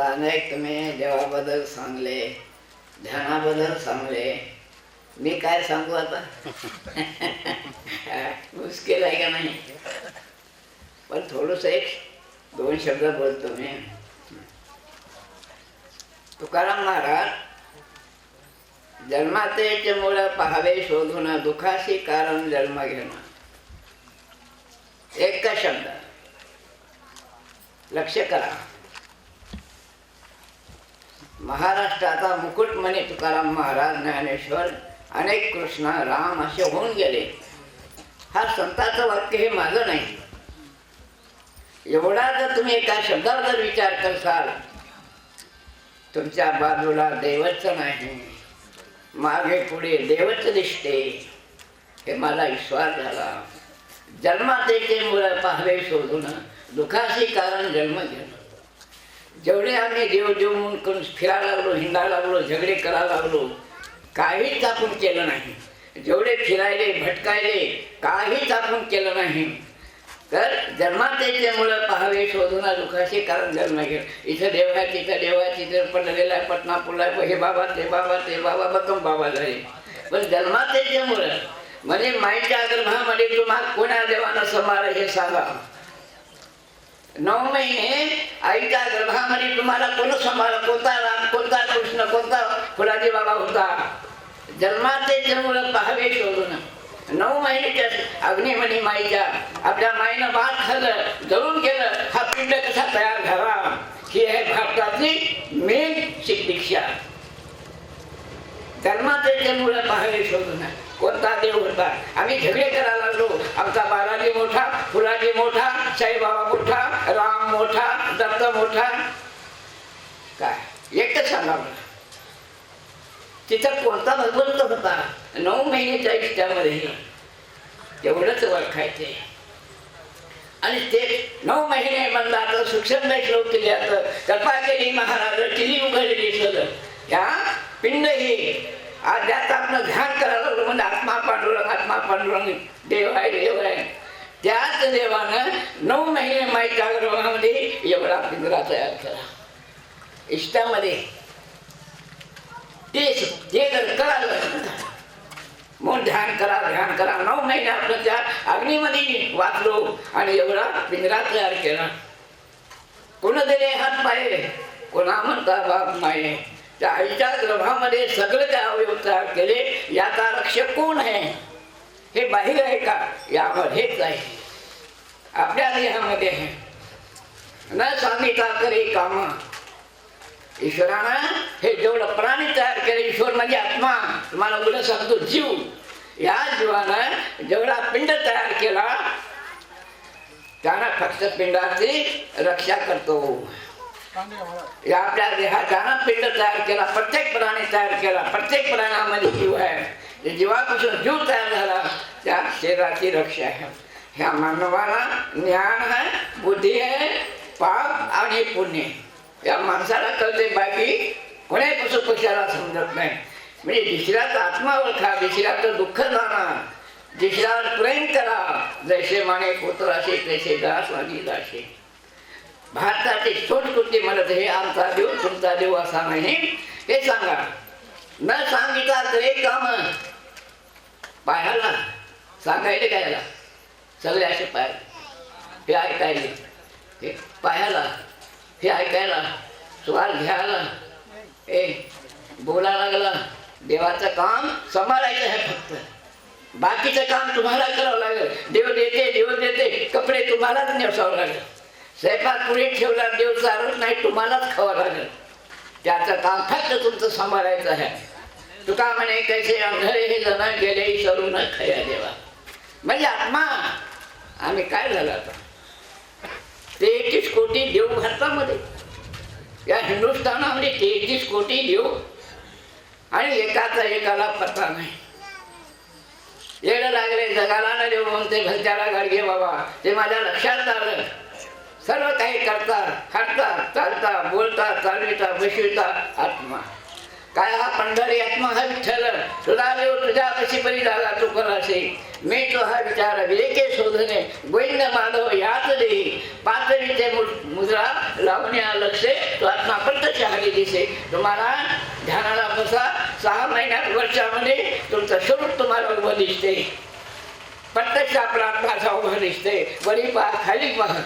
अनेक तुम्ही देवाबद्दल सांगले ध्यानाबद्दल सांगले. मी काय सांगू आता? मुश्किल आहे का नाही? पण थोडंसं एक दोन शब्द बोलतो मी. तुकाराम महाराज जन्मातेचे मुळ पहावे शोधून दुखाशी कारण जन्म घेणं. एक शब्द. लक्ष करा. महाराष्ट्राचा मुकुटमणी तुकाराम महाराज ज्ञानेश्वर अनेक कृष्ण राम असे होऊन गेले. हा संताचं वाक्य हे माझं नाही. एवढा जर तुम्ही एका शब्दावर जर विचार करसाल तुमच्या बाजूला देवच नाही मागे पुढे देवच दिसते हे मला विश्वास झाला. जन्मातेचे मुलं पाहले शोधून दुखाशी कारण जन्म घेणं. जेवढे आम्ही देव देव म्हणून करून फिरायला लागलो हिंडायला लागलो झगडे करायला लागलो काहीच आपण केलं नाही. जेवढे फिरायले भटकायले काहीच आपण केलं नाही. तर जन्मातेचे मुलं पाहावे शोधून दुखाशी कारण जन्म घेऊन इथं देव आहे तिथं देव आहे तिथं पडलेला आहे पटना पुला आहे हे बाबा ते बाबा ते बाबा बकम बाबा झाले. पण जन्मातेचे मुलं म्हणजे माईच्या गर्भामध्ये तुम्हाला कोणा देवानं समार हे सांगा. नऊ महिने आईच्या गर्भामध्ये तुम्हाला कोण सांभाळ? कोणता राम कोणता कृष्ण कोणता फुलाजी बाबा होता? जन्माते जन्म पहावे शोधून. नऊ महिन्याच्या अग्निमणी माईच्या. आपल्या माईनं बात खाल्लं जळून गेलं. हा पिंड कसा तयार झाला? ही आहे भारतातली मेन दीक्षा. जन्माचे जन्म पहावे शोधून. कोणता देव होता? आम्ही झगडे करायला लागलो. आमचा बालाजी मोठा फुलाजी मोठा साईबाबा मोठा. राम मोठा दत्त मोठा. काय? एकच सांगा मला तिथं कोणता भगवंत होता? नऊ महिन्याच्या इष्टामध्ये एवढंच ओळखायचे. आणि ते नऊ महिने म्हणला शिक्षण भेटलो केले कल्पा केली महाराज किली उघडली सगळं या पिंड हे. आज आपलं ध्यान करायला म्हणजे आत्मा पांडुरंग आत्मा पांडुरंग देव आहे देव आहे. त्याच देवानं नऊ महिने माईच्या एवढा पिंजरा तयार केला. इष्टामध्ये. ते जे जर कळालं मग ध्यान करा ध्यान करा. नऊ महिने आपण त्या अग्नीमध्ये वाचलो आणि एवढा पिंजरा तयार केला. कोण दिले हात पाय कोणा म्हणता बाप माये. त्या आईच्या गर्भामध्ये सगळे त्या अवयव तयार केले. याचा रक्षक कोण आहे? हे बाहेर आहे का? यावर हेच आहे आपल्या देहामध्ये आहे न सांगितला करे काम। ईश्वरानं हे जेवढं प्राणी तयार केले ईश्वर म्हणजे आत्मा। तुम्हाला उलट सांगतो जीव। या जीवानं जेवढा पिंड तयार केला। त्यानं फक्त पिंडाची रक्षा करतो। या आपल्या देहाच्यानं पिंड तयार केला। प्रत्येक प्राणी तयार केला। प्रत्येक प्राण्यामध्ये जीव आहे जे जीवापासून जीव तयार झाला त्या शरीराची रक्षा आहे. ह्या मानवाला ज्ञान आहे बुद्धी आहे पाप आणि पुण्य. या माणसाला कळते बाकी कोणाही पशु समजत नाही. म्हणजे दुसऱ्याचा आत्मा ओळखा दुसऱ्याचं दुःख जाणा. दुसऱ्यावर प्रेम करा. जैसे माने पुत्र असे तैसे दास आणि दासे. भारताची संस्कृती म्हणत हे आमचा देव तुमचा देव असा नाही. हे सांगा. न सांगितला तर एक काम पाहायला सांगायले कायला सगळे असे पाय. हे ऐकायले हे पायाला हे ऐकायला. स्वार घ्यायला. ए बोला लागला. देवाचं काम सांभाळायचं आहे फक्त. बाकीचं काम तुम्हाला करावं लागेल. देव देते देव देते. कपडे तुम्हालाच नेसावं लागेल. स्वयंपाक पुढे ठेवला देव चालत नाही तुम्हालाच खावं लागेल. त्याचं काम फक्त तुमचं सांभाळायचं आहे. तुका म्हणे कसे अंधळे हे जण गेले सरून खया देवा. म्हणजे आत्मा आम्ही काय झालं आता? तेहतीस कोटी देव भारतामध्ये. या हिंदुस्थानामध्ये तेहतीस कोटी देव. आणि एकाचा एकाला पत्ता नाही. येणं लागले जगाला ना देव म्हणते घरच्याला गाडगे बाबा. ते माझ्या लक्षात आलं. सर्व काही करता हटता चालता बोलता चालविता बसविता आत्मा. काय हा पंढरी आत्मा हा विठ्ठल? देव तुझ्या कशी परी झाला तू असे मी तो हा विचार विलेके शोधने गोविंद माधव याच देही. पातळीचे मुद्रा लावण्या लक्षे तो आत्मा प्रत्यक्ष हवी दिसे. तुम्हाला ध्यानाला बसा सहा महिन्यात वर्षामध्ये तुमचं स्वरूप तुम्हाला उभं दिसते. प्रत्यक्ष आपला आत्माचा उभं दिसते. वरी पहा खाली पहा.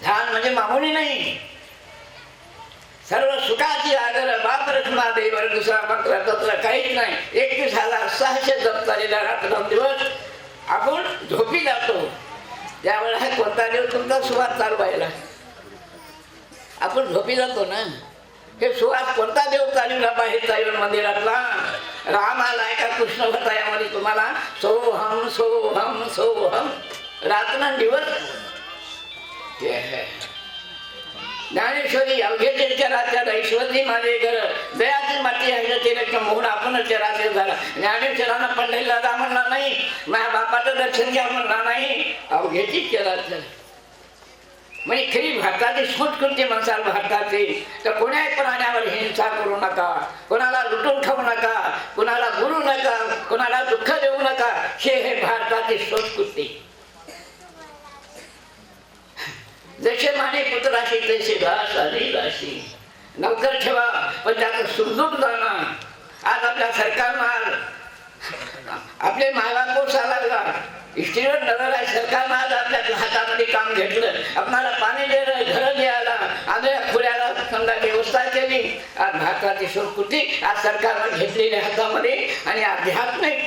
ध्यान म्हणजे मामुली नाही. सर्व सुखाची आदर बाप रखमा देवर दुसरा मंत्र तत्र काहीच नाही. एकवीस हजार सहाशे जप झालेला रात्र दिवस आपण झोपी जातो. त्यावेळेला कोणता देव तुमचा सुवास चालू व्हायला? आपण झोपी जातो ना? हे सुवास कोणता देव चालवला बाहेर येऊन मंदिरातला? राम आलाय का कृष्ण होता यामध्ये तुम्हाला सोहम सोहम सोहम. रात्र दिवस ज्ञानेश्वरी अवघे चराचर ऐश्वरी माझे घर दयाची माती आहे तिरक मोहन आपणच चराचर झाला. ज्ञानेश्वरानं पंढरीला जा म्हणणार नाही. माझ्या बापाचं दर्शन घ्या म्हणणार नाही. अवघेची चराचर म्हणजे खरी भारताची संस्कृती म्हणसाल भारताची. तर कोण्याही प्राण्यावर हिंसा करू नका? कोणाला लुटून खाऊ नका? कोणाला बोलू नका? कोणाला दुःख देऊ नका? हे हे भारताची संस्कृती जसे माने पुत्राशी तसे घास आणि दासी. नंतर ठेवा पण त्याचं सुखदुःख जाणार आज आपल्या सरकारनं आज आपले कोसा लागला स्त्रीवर नजर आहे सरकारनं आज आपल्या हातामध्ये काम घेतलं. आपणाला पाणी दिलं घरं द्यायला. आंधळ्या खुल्याला समजा व्यवस्था केली. आज भारताची संस्कृती आज सरकारनं घेतलेली हातामध्ये आणि आध्यात्मिक.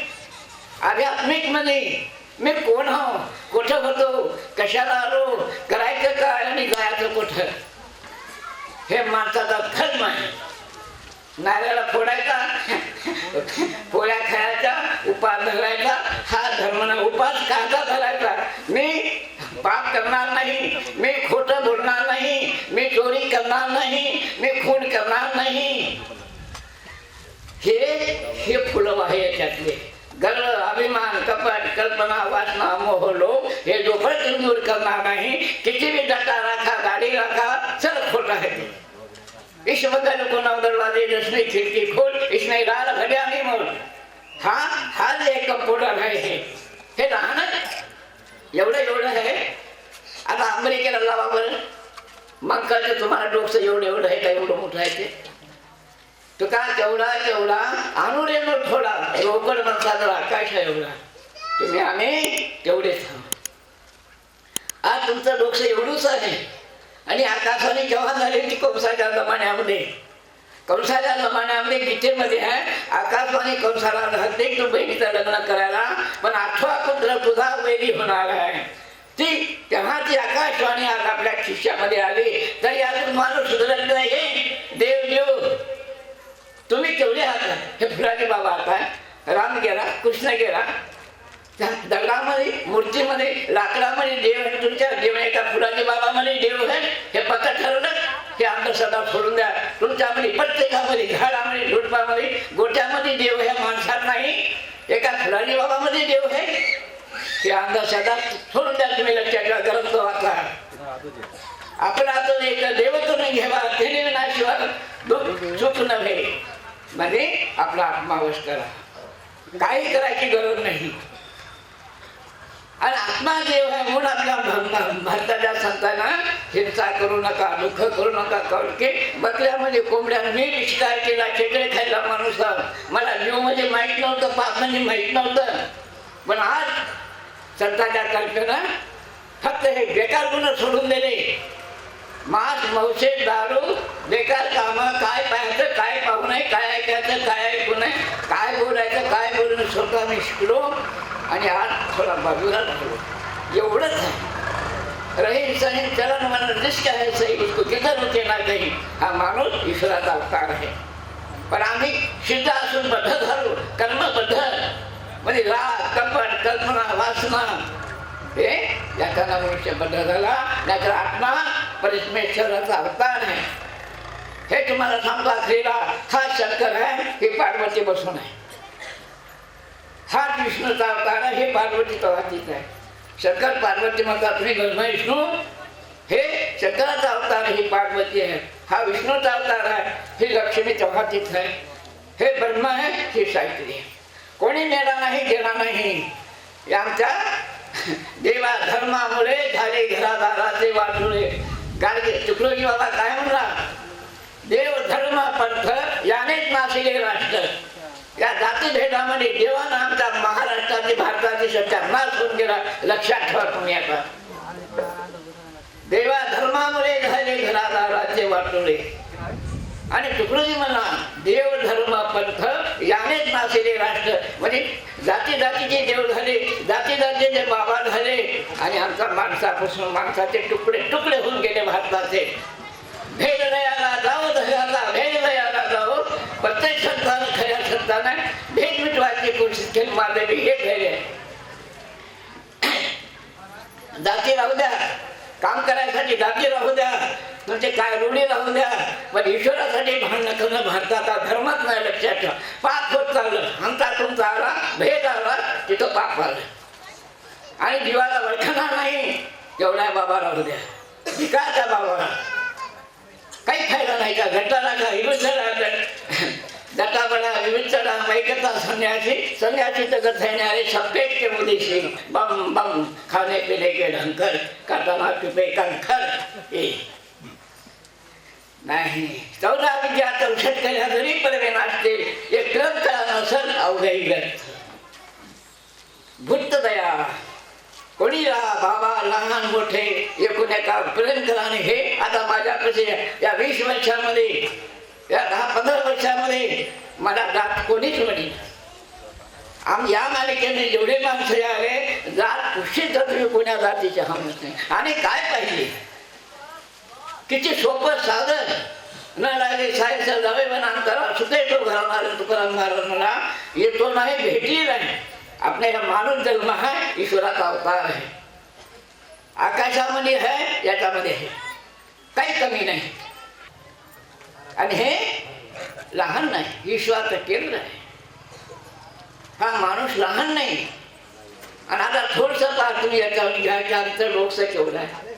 आध्यात्मिक म्हणजे मी कोण हो? कुठं होतो? कशाला आलो? करायचं काय आणि जायचं कुठं? हे माणसाचा खर्म आहे. नारळाला फोडायचा पोळ्या खायचा उपास धरायचा हा धर्म उपास कांदा धरायचा? मी पाप करणार नाही मी खोटं बोलणार नाही मी चोरी करणार नाही मी खून करणार नाही. हे हे फुलं आहे याच्यातले. गर्व अभिमान कपट कल्पना वासना मोह लोक हे जोपर्यंत दूर करणार नाही. किती बी डटा राखा गाडी राखा सर खोट आहे. ते कोणा दरवाजे जिसने खिड़की खोल इसने लाल घड्या आहे म्हणून हा हा जे कम्प्युटर आहे हे. हे एवढं एवढं आहे. आता अमेरिकेला लावा बरं. मग कळतं तुम्हाला डोकं एवढं एवढं आहे का एवढं मोठं आहे ते? तुका तेवढा तेवढा आणून येणं थोडा. लवकर म्हणता आकाश आहे एवढा. तुम्ही आम्ही तेवढे थांब. आज तुमचं डोकं एवढंच आहे. आणि आकाशाने केव्हा झाली ती कंसाच्या जमान्यामध्ये. कंसाच्या जमान्यामध्ये गीतेमध्ये आहे. आकाशवाणी कंसाला घालते तू बहिणीचं लग्न करायला. पण आठवा पुत्र तुझा वेली होणार आहे. ती तेव्हा ती आकाशवाणी आज आपल्या खिशामध्ये आली. तरी यातून माणूस सुधरत नाही तुम्ही केवढे आहात हे फुलाचे बाबा आता राम गेला कृष्ण गेला. त्या दगडामध्ये मूर्तीमध्ये लाकडामध्ये देव आहे तुमच्या देव एका फुलाचे बाबामध्ये देव आहे. हे पक्क ठरवलं हे अंधश्रद्धा सोडून द्या. तुमच्यामध्ये प्रत्येकामध्ये झाडामध्ये झुडपामध्ये गोट्यामध्ये देव आहे माणसात नाही. एका फुलाजी बाबामध्ये देव आहे. हे अंधश्रद्धा सोडून द्या तुम्ही लक्षात ठेवा ग्रंथ वाचा आपला तो एक देवतून घ्यावा नाही विनाशिवाय दुःख सुख नव्हे. म्हणजे आपला आत्मावश करा. काही करायची गरज नाही. आणि आत्मा देव आहे म्हणून आपल्या भारताच्या संतांना हिंसा करू नका दुःख करू नका कळके. बकल्यामध्ये म्हणजे कोंबड्या. मी शिकार केला खेकडे खायला माणूस मला जीव म्हणजे माहीत नव्हतं पाप म्हणजे माहीत नव्हतं. पण आज संतांच्या कल्पना फक्त हे बेकार गुण सोडून दिले. मास मौसे दारू बेकार काम काय पाहायचं काय पाहू नये काय ऐकायचं काय ऐकू नये काय बोलायचं काय बोलू नये स्वतः मी शिकलो आणि आज थोडा बाजूला राहिलो. एवढंच आहे. रही सही चलन मन दृष्ट आहे सही उसको किधर होते ना काही. हा माणूस ईश्वराचा अवतार आहे. पण आम्ही सिद्ध असून बद्ध झालो कर्मबद्ध. म्हणजे राग कपट कल्पना वासना हे? याचा मनुष्य बंद झाला नाहीतर आत्मा परमेश्वराचा अवतार आहे. हे तुम्हाला सांगतो असलेला हा शंकर आहे हे पार्वती बसून आहे. हा विष्णूचा अवतार आहे हे पार्वती वातीच आहे. शंकर पार्वती म्हणतात तुम्ही गणमा विष्णू. हे शंकराचा अवतार ही पार्वती आहे. हा विष्णूचा अवतार आहे ही लक्ष्मी तेव्हा आहे. हे ब्रह्म आहे ही सावित्री आहे. कोणी नेला नाही गेला नाही. आमच्या देवा धर्मामुळे झाले घरादाराचे वाटुळे गाडगे तुकडोजी बाबा काय म्हणला देव धर्म पंथ यानेच नाशिले राष्ट्र. या जाती भेदामध्ये देवानं आमचा महाराष्ट्राची भारताची सत्ता नाश होऊन गेला. लक्षात ठेवा तुम्ही आता. देवा धर्मामुळे झाले घरादाराचे वाटोळे आणि तुकडोजी म्हणा देव धर्म पंथ असलेले राष्ट्र. म्हणजे जाती जातीचे देव झाले जाती जातीचे बाबा झाले. आणि आमचा माणसापासून माणसाचे तुकडे तुकडे होऊन गेले भारताचे भेद लयाला जाऊ दयाला भेद लयाला जाऊ प्रत्येक संतान खऱ्या संतानं भेद मिटवायची कोशिश केली मानवी हे धैर्य जाती राहू द्या. काम करायसाठी जाती राहू द्या. म्हणजे काय रूढी राहू द्या. पण ईश्वरासाठी भांडणं करणं भारताचा धर्मच नाही लक्षात ठेवा. पाप होत चाललं. आमचा तुमचा आला भेद आला तिथं पाप आलं. आणि जीवाला वळखणार नाही. एवढ्या बाबा राहू द्या. विकायच्या बाबाला काही फायदा नाही का? घटाला का विरुद्धला दत्ता बडा विविधता मैकता संन्यासी. सन्यासी तो गथैने अरे सफेद के मुदीसी बम बम. खाने पीने के ढंकर काटाना पिपे कंखर. ए. नाही. चौदा विद्या चौसष्ट केल्या जरी पदवे नाचते एक क्रम करा नसल अवघाई व्यर्थ भूत दया. कोणी बाबा लहान मोठे एकूण एका प्रेम कराने हे आता माझ्याकडे या वीस वर्षामध्ये या दहा पंधरा वर्षामध्ये मला जात कोणीच म्हणी आम या मालिकेने जेवढे माणसं आले जात पुष्टित तुम्ही कोण्या जातीचे हमत नाही आणि काय पाहिजे? किती सोपं साधन. न लागे सायचं जावे अंतरा सुद्धा तो घराणार तुकाराम महाराज मला येतो नाही भेटली नाही. आपल्या ह्या माणूस जन्म आहे ईश्वराचा अवतार आहे. आकाशामध्ये आहे याच्यामध्ये आहे. काही कमी नाही. आणि हे लहान नाही ईश्वराचं केंद्र आहे. हा माणूस लहान नाही. आणि आता थोडस पार तुम्ही याच्यावर घ्यायच्या अंतर लोकसं केवढं आहे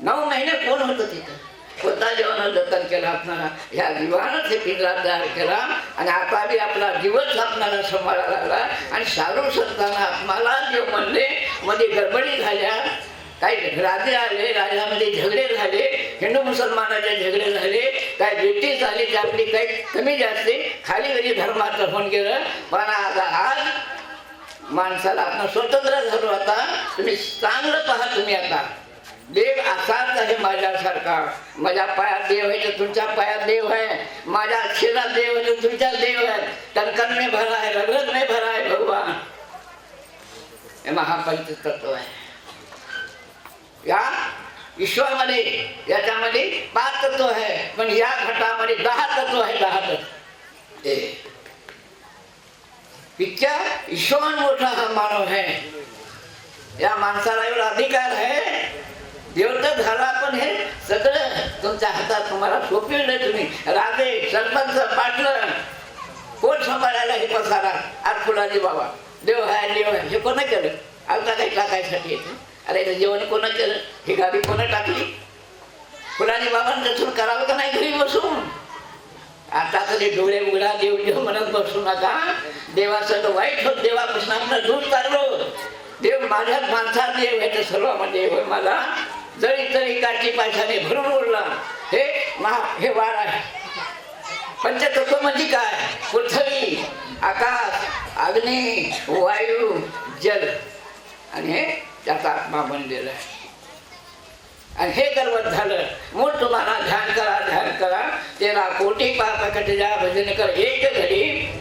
नऊ महिने कोण होतं तिथं. स्वतः जेवण जतन केलं आपणाला? ह्या जीवानच हे पिंजरा तयार केला. आणि आता बी आपला जीवच आपणाला सांभाळा लागला. आणि साधू संतांना आत्माला जे म्हणले मध्ये गडबडी झाल्या. काही राजे आले राजामध्ये झगडे झाले. हिंदू मुसलमानाचे झगडे झाले. काय ब्रिटिश झाली ते आपली काही कमी जास्त. खाली घरी धर्माचं फोन केलं. पण आता आज माणसाला आपण स्वतंत्र झालो आता. तुम्ही चांगलं पहा तुम्ही आता. देव असाच आहे माझ्यासारखा. माझ्या पायात देव आहे तर तुमच्या पायात देव आहे. माझ्या अक्षरात देव आहे तर तुमच्या देव आहे. टनकन में भरा आहे रगत में भरा आहे भगवान. हे महापंच तत्व आहे. या ईश्वरमध्ये याच्यामध्ये पाच तत्व आहे. पण या घटामध्ये दहा तत्व आहे दहा तत्व. ते ईश्वर मोठा हा मानव आहे. या माणसाला एवढा अधिकार देव झाला हे? सगळं तुमच्या हातात तुम्हाला सोपविलं तुम्ही. राजे सरपंच पाटलं. कोण सांभाळायला हे पसारा? आज फुलाने बाबा. देव हाय देव हे कोणा केलं? आता काही टाकायसाठी अरे जेवण कोणा केलं? ही गाडी कोणा टाकली? फुलाने बाबांना दर्शन करावं का नाही घरी बसून? आता तरी डोळे उघडा देव देव म्हणत बसू नका. देवाचं वाईट होत देवापासून आपलं दूर चाललो. देव माझ्याच माणसात देव आहे सर्व म्हणजे मला जरी तरी काठी पाशाने भरून उरला हे महा हे वार आहे. पंचतत्व म्हणजे काय? पृथ्वी आकाश अग्नी वायू जल. आणि हे त्याचा आत्मा बनलेला आहे आणि हे गर्वत झालं मग तुम्हाला ध्यान करा ध्यान करा. तेरा कोटी पाप कट जा भजन कर एक घडी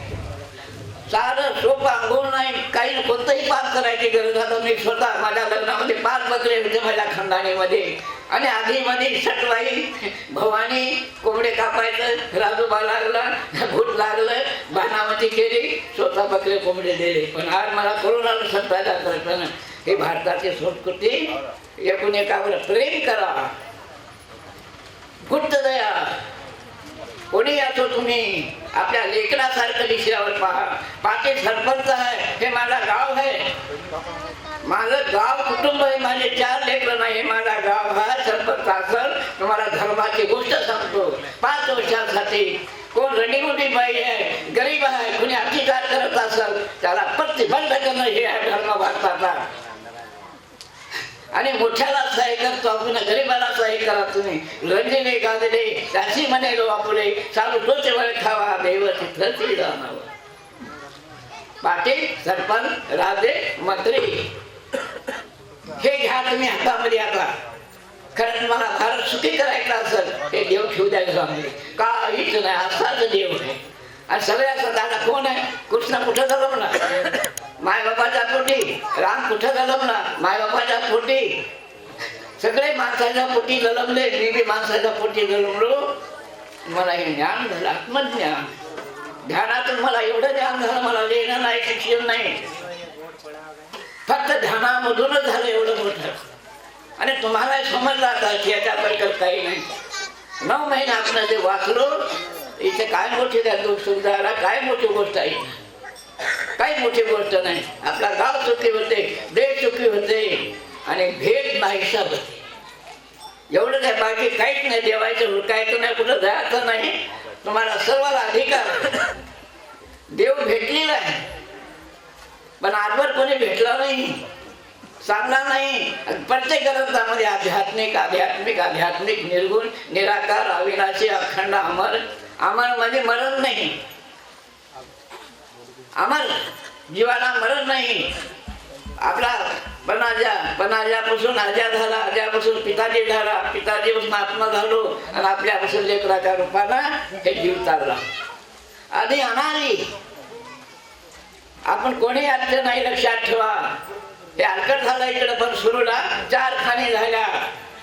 साधं सोपं अंघोळ नाही काही कोणतंही पाप करायची गरज आता मी स्वतः माझ्या लग्नामध्ये पाच बकरे होते माझ्या खानदानीमध्ये. आणि आधीमध्ये सटवाई भवानी कोंबडे कापायचं राजूबा लागला भूत लागलं बाणावती केली स्वतः बकरे कोंबडे दिले. पण आज मला कोरोनाला सत्तायला करताना हे भारताची संस्कृती एकूण एकावर प्रेम करा. गुप्त दया. कोणी असो तुम्ही आपल्या लेकरासारखं दिसल्यावर पहा पाचे सरपंच आहे हे माझा गाव आहे. माझं गाव कुटुंब आहे माझे चार लेकर नाही माझा गाव हा सरपंच असल तुम्हाला धर्माची गोष्ट सांगतो. पाच वर्षासाठी कोण रडीमुडी बाई आहे गरीब आहे कुणी अतिकार करत असेल त्याला प्रतिबंध करणं हे आहे धर्म भारताचा आणि मोठ्याला सहाय्य करतो आपण गरीबाला सहाय्य करा तुम्ही. रंजिले गाजले त्याची म्हणे लो आपले चालू तोच वेळ खावा देव तिथं जाणावं पाटील सरपंच राजे मंत्री. हे घ्या तुम्ही हातामध्ये आता. कारण मला भारत सुखी करायचा असेल हे देव ठेवू द्या घरामध्ये काहीच नाही असाच देव आहे. आणि सगळ्याचा दादा कोण आहे? कृष्ण कुठं जलमला मायबापाच्या पोटी. राम कुठं जलमला मायबापाच्या पोटी. सगळे माणसाच्या पोटी गलमले मी बी माणसाच्या पोटी गलमलो मला हे ज्ञान झालं आत्मज्ञान. ध्यानातून मला एवढं ज्ञान झालं मला लिहिणं नाही शिक्षण नाही. फक्त ध्यानामधूनच झालं एवढं मोठं. आणि तुम्हाला समजलं आता की याच्यापैकी काही नाही. नऊ महिने आपण जे वाचलो इथे काय मोठी त्या दुःख सुधारा काय मोठी गोष्ट आहे? काही मोठी गोष्ट नाही. आपला गाव चुकी होते देश चुकी होते आणि भेट नाहीसा होते एवढं काय बाकी काहीच नाही देवायचं हुडकायचं नाही कुठं जायचं नाही. तुम्हाला सर्वाला अधिकार देव भेटलेला आहे. पण आजवर कोणी भेटला नाही. सांगणार नाही. प्रत्येक ग्रंथामध्ये आध्यात्मिक आध्यात्मिक आध्यात्मिक निर्गुण निराकार अविनाशी अखंड अमर. अमर म्हणजे मरण नाही. अमर जीवाला मरण नाही. आपला बनाजा बनाजापासून आजा झाला आजापासून पिताजी झाला पिताजीपासून आत्मा झालो आणि आपल्यापासून लेकराच्या रूपानं हे जीव चालला. आणि अनारी आपण कोणी आजचं नाही लक्षात ठेवा. हे हलकट झालं इकडं पण सुरूला. चार खाणी झाल्या.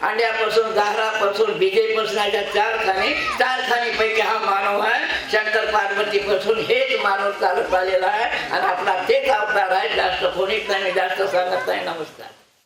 अंड्यापासून दारापासून बीजेपासून अशा चार खाणी चार खाणीपैकी हा मानव आहे. शंकर पार्वतीपासून हेच मानव चालत आलेला आहे. आणि आपला तेच अवतार आहे जास्त कोणीच नाही जास्त सांगत नाही नमस्कार.